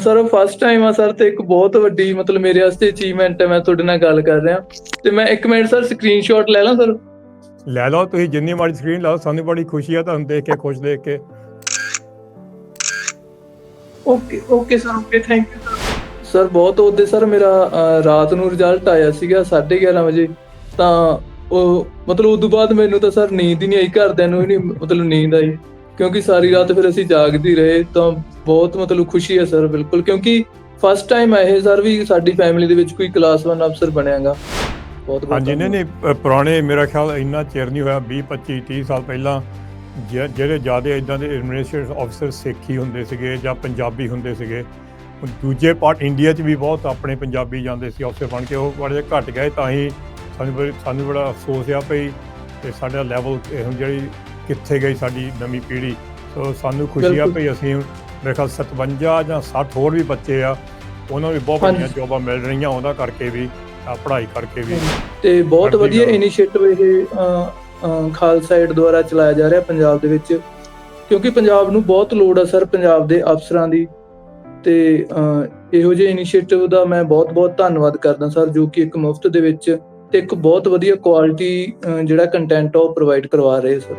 Sir first time ਆ sir ਤੇ ਇੱਕ ਬਹੁਤ ਵੱਡੀ ਮਤਲਬ ਮੇਰੇ ਵਾਸਤੇ ਅਚੀਵਮੈਂਟ ਹੈ ਮੈਂ ਤੁਹਾਡੇ ਨਾਲ ਗੱਲ ਕਰ ਰਿਹਾ। ਤੇ ਮੈਂ ਇੱਕ ਮਿੰਟ ਸਰ ਸਕਰੀਨਸ਼ਾਟ ਲੈ ਲਾਂ ਸਰ। ਲੈ ਲਓ ਤੁਸੀਂ ਜਿੰਨੀ ਮਾੜੀ ਸਕਰੀਨ ਲਾਓ ਸਾਨੂੰ ਬੜੀ ਖੁਸ਼ੀ ਆ ਤੁਹਾਨੂੰ ਦੇਖ ਕੇ ਖੁਸ਼ ਦੇਖ ਕੇ। Okay okay sir okay thank you sir sir ਬਹੁਤ ਉਹਦੇ ਸਰ ਮੇਰਾ ਰਾਤ ਨੂੰ ਰਿਜ਼ਲਟ ਆਇਆ ਸੀਗਾ 11:30 ਵਜੇ। ਤਾਂ ਉਹ ਮਤਲਬ ਉਦੋਂ ਬਾਅਦ ਮੈਨੂੰ ਤਾਂ ਸਰ ਨੀਂਦ ਹੀ ਨਹੀਂ ਆਈ ਘਰਦਿਆਂ ਨੂੰ ਹੀ ਨਹੀਂ ਮਤਲਬ ਨੀਂਦ ਆਈ। ਕਿਉਂਕਿ ਸਾਰੀ ਰਾਤ ਫਿਰ ਅਸੀਂ ਜਾਗਦੇ ਰਹੇ ਤਾਂ ਬਹੁਤ ਮਤਲਬ ਖੁਸ਼ੀ ਹੈ ਸਰ ਬਿਲਕੁਲ। ਕਿਉਂਕਿ ਫਸਟ ਟਾਈਮ ਹੈ ਇਹ ਸਰ ਵੀ ਸਾਡੀ ਫੈਮਿਲੀ ਦੇ ਵਿੱਚ ਕੋਈ ਕਲਾਸ 1 ਅਫਸਰ ਬਣਿਆਗਾ। ਬਹੁਤ ਬਹੁਤ ਹਾਂਜੀ ਨਹੀਂ ਪੁਰਾਣੇ ਮੇਰਾ ਖਿਆਲ ਇੰਨਾ ਚਿਰ ਨਹੀਂ ਹੋਇਆ 20 25 30 ਸਾਲ ਪਹਿਲਾਂ ਜਿਹੜੇ ਜ਼ਿਆਦਾ ਇਦਾਂ ਦੇ ਐਡਮਿਨਿਸਟ੍ਰੇਟਿਵ ਅਫਸਰ ਸਿੱਖ ਹੁੰਦੇ ਸੀਗੇ ਜਾਂ ਪੰਜਾਬੀ ਹੁੰਦੇ ਸੀਗੇ ਦੂਜੇ ਪਾਰਟ ਇੰਡੀਆ 'ਚ ਵੀ ਬਹੁਤ ਆਪਣੇ ਪੰਜਾਬੀ ਜਾਂਦੇ ਸੀ ਅਫਸਰ ਬਣ ਕੇ ਉਹ ਬੜੇ ਘਟ ਗਏ ਤਾਂ ਹੀ ਸਾਨੂੰ ਬੜੀ- ਸਾਨੂੰ ਬੜਾ ਅਫਸੋਸ ਆ ਤੇ ਸਾਡਾ ਲੈਵਲ ਹੁਣ ਜਿਹੜੀ ਕਿੱਥੇ ਗਈ ਸਾਡੀ ਨਵੀਂ ਪੀੜ੍ਹੀ। ਸੋ ਸਾਨੂੰ ਖੁਸ਼ੀ ਆ। ਪਈ ਅਸੀਂ ਮੇਰੇ ਖਿਆਲ 57 ਜਾਂ 60 ਹੋਰ ਵੀ ਬੱਚੇ ਆ ਉਹਨਾਂ ਨੂੰ ਵੀ ਬਹੁਤ। ਵਧੀਆ ਜੋਬਾਂ ਮਿਲ ਰਹੀਆਂ ਉਹਦਾ ਕਰਕੇ ਵੀ ਆ ਪੜ੍ਹਾਈ ਕਰਕੇ ਵੀ। ਤੇ ਬਹੁਤ ਵਧੀਆ ਇਨੀਸ਼ੀਏਟਿਵ ਇਹ ਖਾਲਸਾ ਏਡ ਦੁਆਰਾ ਚਲਾਇਆ ਜਾ ਰਿਹਾ ਪੰਜਾਬ ਦੇ ਵਿੱਚ। ਕਿਉਂਕਿ ਪੰਜਾਬ ਨੂੰ ਬਹੁਤ ਲੋੜ ਹੈ ਸਰ ਪੰਜਾਬ ਦੇ ਅਫਸਰਾਂ ਦੀ। ਤੇ ਇਹੋ ਜਿਹੇ ਇਨੀਸ਼ੀਏਟਿਵ ਦਾ ਮੈਂ ਬਹੁਤ-ਬਹੁਤ ਧੰਨਵਾਦ ਕਰਦਾ ਸਰ ਜੋ ਕਿ ਇੱਕ ਮੁਫਤ ਦੇ ਵਿੱਚ ਤੇ ਇੱਕ ਬਹੁਤ ਵਧੀਆ ਕੁਆਲਿਟੀ ਜਿਹੜਾ ਕੰਟੈਂਟ ਉਹ ਪ੍ਰੋਵਾਈਡ ਕਰਵਾ ਰਹੇ ਸਰ।